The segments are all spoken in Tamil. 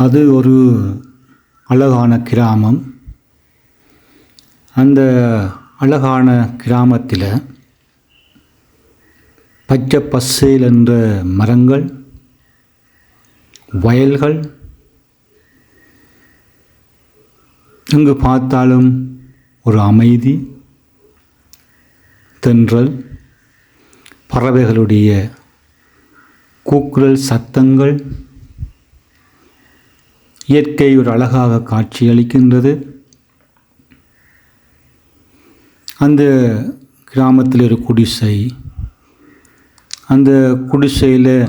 அது ஒரு அழகான கிராமம். அந்த அழகான கிராமத்தில் பச்சை பசேல் என்ற மரங்கள் வயல்கள் எங்கு பார்த்தாலும் ஒரு அமைதி தென்றல் பறவைகளுடைய கூக்குரல் சத்தங்கள் இயற்கை ஒரு அழகாக காட்சியளிக்கின்றது. அந்த கிராமத்தில் ஒரு குடிசை. அந்த குடிசையில்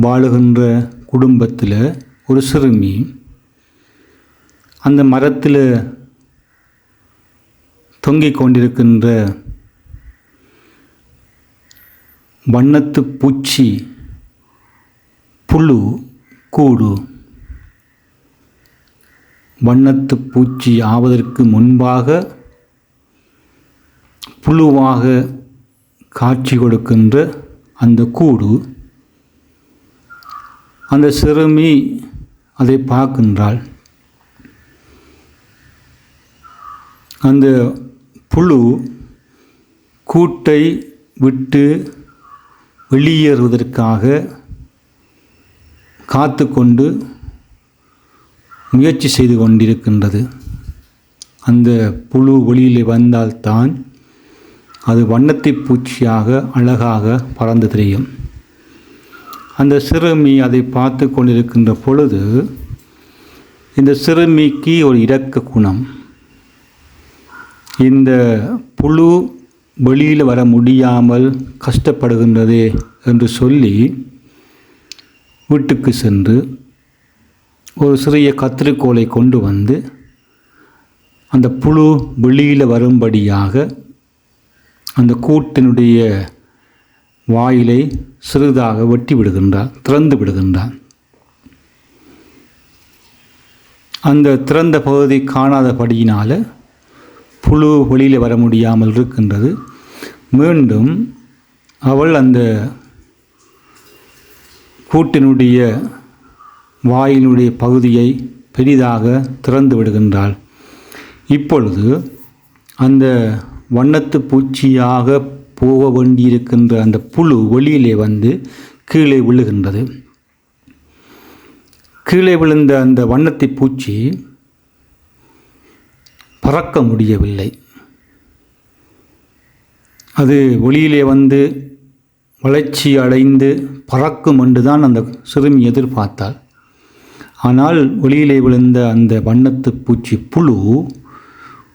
வாழுகின்ற குடும்பத்தில் ஒரு சிறுமி. அந்த மரத்தில் தொங்கிக் கொண்டிருக்கின்ற வண்ணத்து பூச்சி புழு கூடு. வண்ணத்து பூச்சி ஆவதற்கு முன்பாக புழுவாக காட்சி கொடுக்கின்ற அந்த கூடு அந்த சிறுமி அதை பார்க்கின்றாள். அந்த புழு கூட்டை விட்டு வெளியேறுவதற்காக காத்து கொண்டு முயற்சி செய்து கொண்டிருக்கின்றது. அந்த புழு வெளியில் வந்தால்தான் அது வண்ணத்தை பூச்சியாக அழகாக பறந்து தெரியும். அந்த சிறுமி அதை பார்த்து கொண்டிருக்கின்ற பொழுது இந்த சிறுமிக்கு ஒரு இரக்க குணம். இந்த புழு வெளியில் வர முடியாமல் கஷ்டப்படுகின்றதே என்று சொல்லி வீட்டுக்கு சென்று ஒரு சிறிய கத்திரிக்கோலை கொண்டு வந்து அந்த புழு வெளியில் வரும்படியாக அந்த கூட்டினுடைய வாயிலை சிறிதாக வெட்டி விடுகின்றார் திறந்து விடுகின்றார். அந்த திறந்த பகுதி காணாதபடியினால் புழு வெளியில் வர முடியாமல் இருக்கின்றது. மீண்டும் அவள் அந்த கூட்டினுடைய வாயினுடைய பகுதியை பெரிதாக திறந்து விடுகின்றாள். இப்பொழுது அந்த வண்ணத்து பூச்சியாக போக வேண்டியிருக்கின்ற அந்த புழு வெளியிலே வந்து கீழே விழுகின்றது. கீழே விழுந்த அந்த வண்ணத்தை பூச்சி பறக்க முடியவில்லை. அது வெளியிலே வந்து வளர்ச்சி அடைந்து பறக்கும் என்று தான் அந்த சிறுமி எதிர்பார்த்தாள். ஆனால் வெளியிலே விழுந்த அந்த வண்ணத்து பூச்சி புழு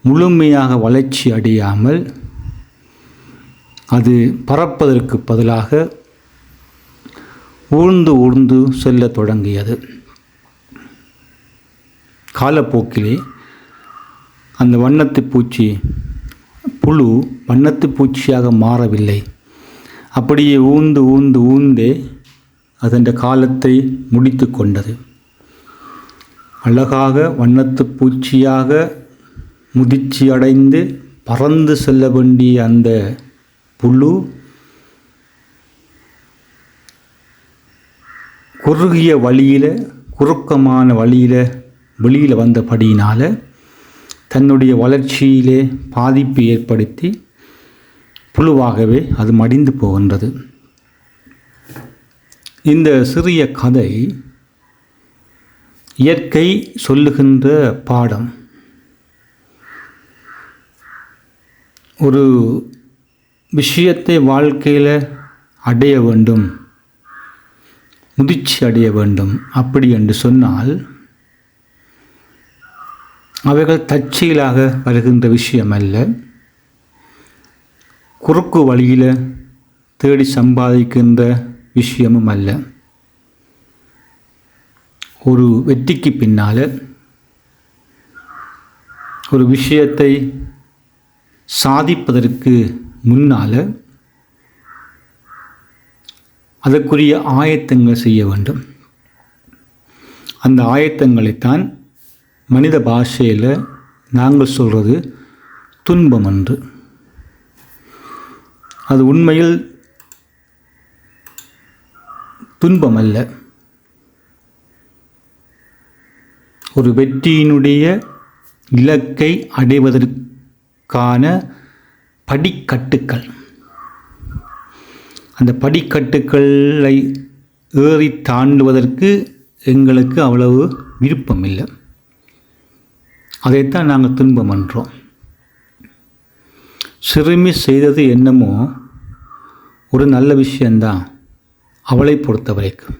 முழுமையாக வளர்ச்சி அடையாமல் அது பறப்பதற்கு பதிலாக ஊர்ந்து ஊர்ந்து செல்ல தொடங்கியது. காலப்போக்கிலே அந்த வண்ணத்து பூச்சி புழு வண்ணத்து பூச்சியாக மாறவில்லை. அப்படியே ஊந்து ஊந்து ஊந்தே அதன் காலத்தை முடித்து கொண்டது. அழகாக வண்ணத்து பூச்சியாக முதிர்ச்சி அடைந்து பறந்து செல்ல வேண்டிய அந்த புழு குறுகிய வழியில் குறுக்கமான வழியில் வெளியில் வந்தபடியினால் தன்னுடைய வளர்ச்சியிலே பாதிப்பு ஏற்படுத்தி புழுவாகவே அது மடிந்து போகின்றது. இந்த சிறிய கதை இயற்கை சொல்லுகின்ற பாடம். ஒரு விஷயத்தை வாழ்க்கையில் அடைய வேண்டும் முதிர்ச்சி அடைய வேண்டும் அப்படி என்று சொன்னால் அவைகள் தற்செயலாக வருகின்ற விஷயம் அல்ல. குறுக்கு வழியில் தேடி சம்பாதிக்கின்ற விஷயமும் அல்ல. ஒரு வெற்றிக்கு பின்னால் ஒரு விஷயத்தை சாதிப்பதற்கு முன்னால் அதற்குரிய ஆயத்தங்கள் செய்ய வேண்டும். அந்த ஆயத்தங்களைத்தான் மனித பாஷையில் நாங்கள் சொல்கிறது துன்பம் என்று அது உண்மையில் துன்பம் அல்ல ஒரு வெற்றியினுடைய இலக்கை அடைவதற்கான படிக்கட்டுக்கள் அந்த படிக்கட்டுக்களை ஏறி தாண்டுவதற்கு எங்களுக்கு அவ்வளவு விருப்பம் இல்லை அதைத்தான் நாங்கள் துன்பம் பண்ணுறோம் சிறுமி செய்தது என்னமோ ஒரு நல்ல விஷயந்தான் அவளை பொறுத்த வரைக்கும்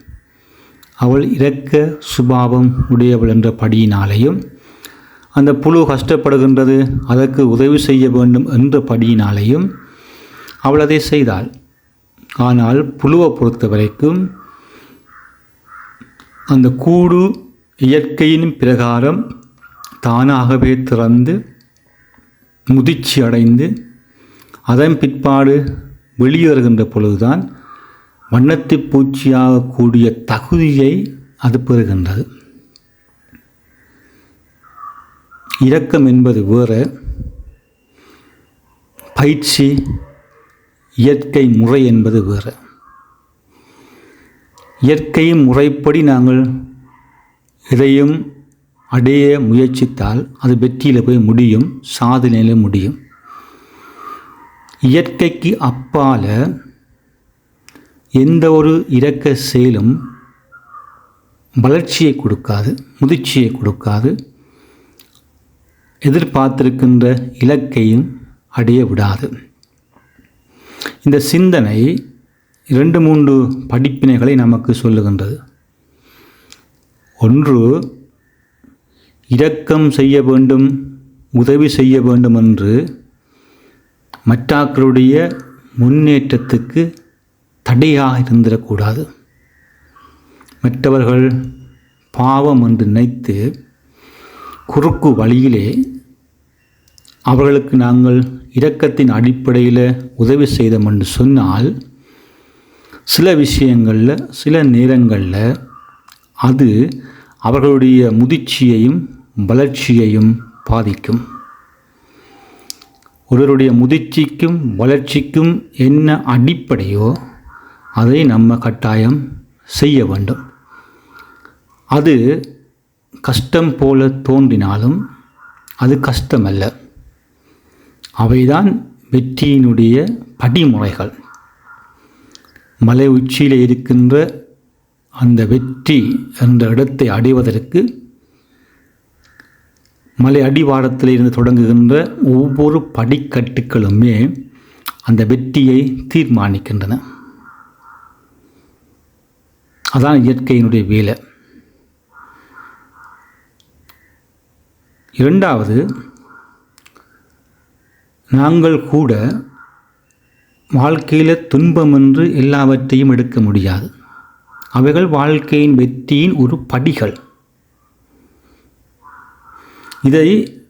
அவள் இரக்க சுபாவம் உடையவள் என்ற படியினாலேயும் அந்த புழு கஷ்டப்படுகின்றது அதற்கு உதவி செய்ய வேண்டும் என்ற படியினாலேயும் அவள் அதை செய்தாள். ஆனால் புழுவை பொறுத்த வரைக்கும் அந்த கூடு இயற்கையின் பிரகாரம் தானாகவே திறந்து முதிர்ச்சி அடைந்து அதன் பிற்பாடு வெளியேறுகின்ற பொழுதுதான் வண்ணத்து பூச்சியாக கூடிய தகுதியை அது பெறுகின்றது. இரக்கம் என்பது வேறு. பயிற்சி இயற்கை முறை என்பது வேறு. இயற்கை முறைப்படி நாங்கள் எதையும் அடைய முயற்சித்தால் அது வெற்றியில் போய் முடியும் சாதனையில் முடியும். இயற்கைக்கு அப்பால் எந்த ஒரு இரக்க செயலும் வளர்ச்சியை கொடுக்காது முதிர்ச்சியை கொடுக்காது. எதிர்பார்த்திருக்கின்ற இலக்கையும் அடைய விடாது. இந்த சிந்தனை இரண்டு மூன்று படிப்பினைகளை நமக்கு சொல்லுகின்றது. ஒன்று இரக்கம் செய்ய வேண்டும் உதவி செய்ய வேண்டும் என்று மற்றாக்களுடைய முன்னேற்றத்துக்கு தடையாக இருந்திடக்கூடாது. மற்றவர்கள் பாவம் என்று நினைத்து குறுக்கு வழியிலே அவர்களுக்கு நாங்கள் இரக்கத்தின் அடிப்படையில் உதவி செய்தோம் என்று சொன்னால் சில விஷயங்களில் சில நேரங்களில் அது அவர்களுடைய முதிர்ச்சியையும் வளர்ச்சியையும் பாதிக்கும். ஒருவருடைய முதிர்ச்சிக்கும் வளர்ச்சிக்கும் என்ன அடிப்படையோ அதை நம்ம கட்டாயம் செய்ய வேண்டும். அது கஷ்டம் போல தோன்றினாலும் அது கஷ்டமல்ல. அவைதான் வெற்றியினுடைய படிமுறைகள். மலை உச்சியில் இருக்கின்ற அந்த வெற்றி என்ற இடத்தை அடைவதற்கு மலை அடிவாரத்தில் இருந்து தொடங்குகின்ற ஒவ்வொரு படிக்கட்டுகளுமே அந்த வெற்றியை தீர்மானிக்கின்றன. அதான் இயற்கையினுடைய வேலை. இரண்டாவது நாங்கள் கூட வாழ்க்கையில் துன்பம் என்று எல்லாவற்றையும் எடுக்க முடியாது. அவைகள் வாழ்க்கையின் வெற்றியின் ஒரு படிகள். இதை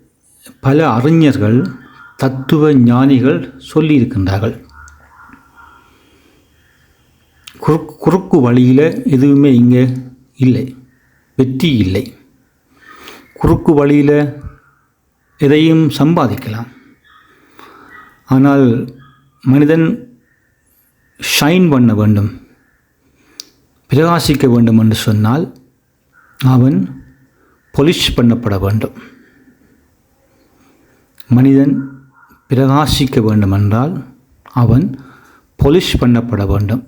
பல அறிஞர்கள் தத்துவ ஞானிகள் சொல்லியிருக்கின்றார்கள். குறுக்கு குறுக்கு வழியில் எதுவுமே இங்கே இல்லை. வெற்றி இல்லை. குறுக்கு வழியில் எதையும் சம்பாதிக்கலாம். ஆனால் மனிதன் ஷைன் பண்ண வேண்டும். பிரகாசிக்க வேண்டும் என்று சொன்னால் அவன் பொலிஷ் பண்ணப்பட வேண்டும். மனிதன் பிரகாசிக்க வேண்டுமென்றால் அவன் பொலிஷ் பண்ணப்பட வேண்டும்.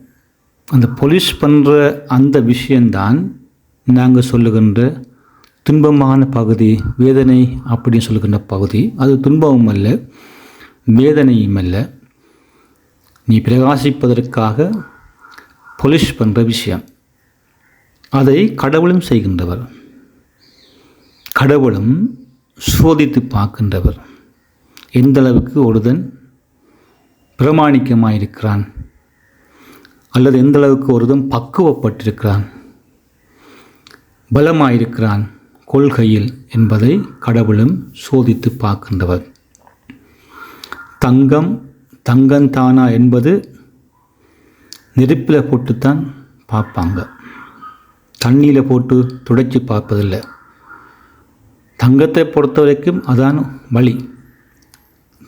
அந்த பொலிஷ் பண்ணுற அந்த விஷயந்தான் நாங்கள் சொல்லுகின்ற துன்பமான பகுதி வேதனை அப்படின்னு சொல்லுகின்ற பகுதி. அது துன்பமும் அல்ல வேதனையும் அல்ல. நீ பிரகாசிப்பதற்காக பொலிஷ் பண்ணுற விஷயம். அதை கடவுளும் செய்கின்றவர். கடவுளும் சோதித்து பார்க்கின்றவர். எந்த அளவுக்கு ஒருதன் பிரமாணிக்கமாயிருக்கிறான் அல்லது எந்த அளவுக்கு ஒருதும் பக்குவப்பட்டிருக்கிறான் பலமாயிருக்கிறான் கொள்கையில் என்பதை கடவுளும் சோதித்து பார்க்கின்றவர். தங்கம் தங்கந்தானா என்பது நெருப்பில் போட்டுத்தான் பார்ப்பாங்க. தண்ணியில் போட்டு துடைச்சி பார்ப்பதில்லை. தங்கத்தை பொறுத்த வரைக்கும் அதான் வழி.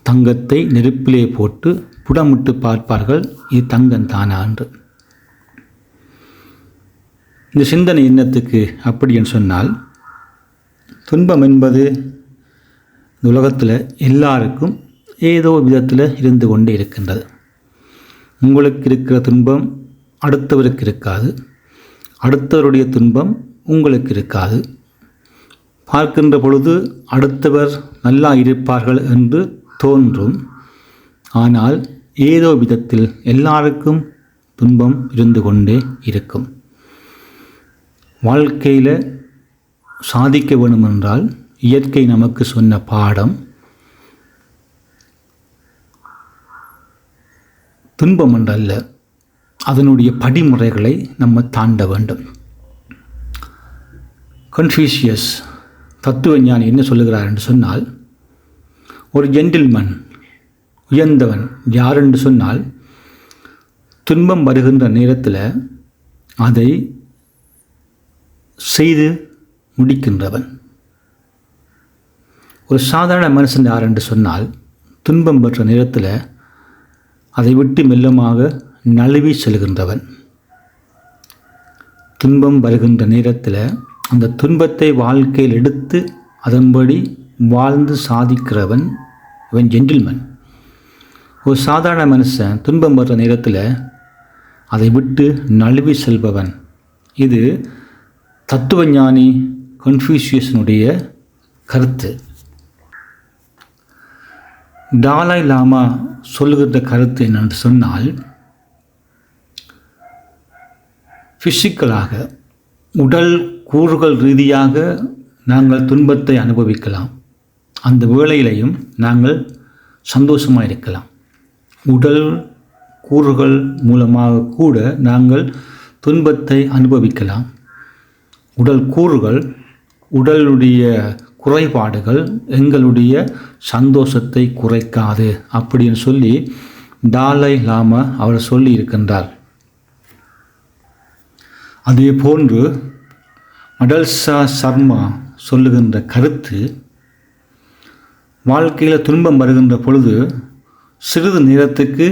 தங்கத்தை நெருப்பிலே போட்டு புடமிட்டு பார்ப்பார்கள் இது தங்கம் தானா என்று. இந்த சிந்தனை எண்ணத்துக்கு அப்படி என்று சொன்னால் துன்பம் என்பது இந்த உலகத்தில் எல்லாருக்கும் ஏதோ விதத்தில் இருந்து கொண்டே இருக்கின்றது. உங்களுக்கு இருக்கிற துன்பம் அடுத்தவருக்கு இருக்காது. அடுத்தவருடைய துன்பம் உங்களுக்கு இருக்காது. பார்க்கின்ற பொழுது அடுத்தவர் நல்லா இருப்பார்கள் என்று தோன்றும். ஆனால் ஏதோ விதத்தில் எல்லாருக்கும் துன்பம் இருந்து கொண்டே இருக்கும். வாழ்க்கையில் சாதிக்க வேண்டுமென்றால் இயற்கை நமக்கு சொன்ன பாடம் துன்பம் என்றல்ல அதனுடைய படிமுறைகளை நம்ம தாண்ட வேண்டும். கன்ஃபியூஷியஸ் தத்துவ ஞானி என்ன சொல்லுகிறார் என்று சொன்னால் ஒரு ஜென்டில்மன் உயர்ந்தவன் யார் என்று சொன்னால் துன்பம் வருகின்ற நேரத்தில் அதை செய்து முடிக்கின்றவன். ஒரு சாதாரண மனுஷன் யார் என்று சொன்னால் துன்பம் பெற்ற நேரத்தில் அதை விட்டு மெல்லமாக நழுவி செல்கின்றவன். துன்பம் வருகின்ற நேரத்தில் அந்த துன்பத்தை வாழ்க்கையில் எடுத்து அதன்படி வாழ்ந்து சாதிக்கிறவன் இவன் ஜென்டில்மன் ஒரு சாதாரண மனுஷன் துன்பம் வர்ற நேரத்தில் அதை விட்டு நழுவி செல்பவன். இது தத்துவஞானி கன்ஃபியூஷியஸனுடைய கருத்து. டாலாய் லாமா சொல்லுகின்ற கருத்து என்னென்று சொன்னால் ஃபிசிக்கலாக உடல் கூறுகள் ரீதியாக நாங்கள் துன்பத்தை அனுபவிக்கலாம். அந்த வேளையிலையும் நாங்கள் சந்தோஷமாக இருக்கலாம். உடல் கூறுகள் மூலமாக கூட நாங்கள் துன்பத்தை அனுபவிக்கலாம். உடல் கூறுகள் உடலுடைய குறைபாடுகள் எங்களுடைய சந்தோஷத்தை குறைக்காது அப்படின்னு சொல்லி டாலை லாமா அவர் சொல்லி இருக்கின்றார் அதே போன்று மடல்சா சர்மா சொல்லுகின்ற கருத்து வாழ்க்கையில் துன்பம் வருகின்ற பொழுது சிறிது நேரத்துக்கு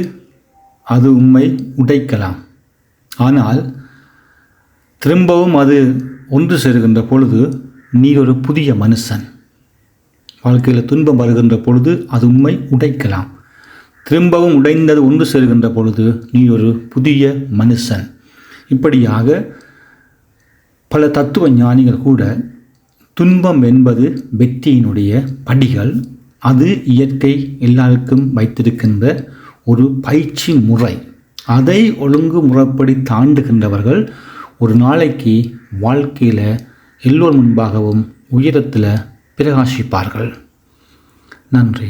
அது உண்மை உடைக்கலாம். ஆனால் திரும்பவும் அது ஒன்று சேருகின்ற பொழுது நீ ஒரு புதிய மனுஷன். வாழ்க்கையில் துன்பம் வருகின்ற பொழுது அது உண்மை உடைக்கலாம். திரும்பவும் உடைந்தது ஒன்று சேருகின்ற பொழுது நீ ஒரு புதிய மனுஷன். இப்படியாக பல தத்துவ ஞானிகள் கூட துன்பம் என்பது வெற்றியினுடைய படிகள். அது இயற்கை எல்லாருக்கும் வைத்திருக்கின்ற ஒரு பயிற்சி முறை. அதை ஒழுங்கு முறைப்படி தாண்டுகின்றவர்கள் ஒரு நாளைக்கு வாழ்க்கையில் எல்லோர் முன்பாகவும் உயரத்தில் பிரகாசிப்பார்கள். நன்றி.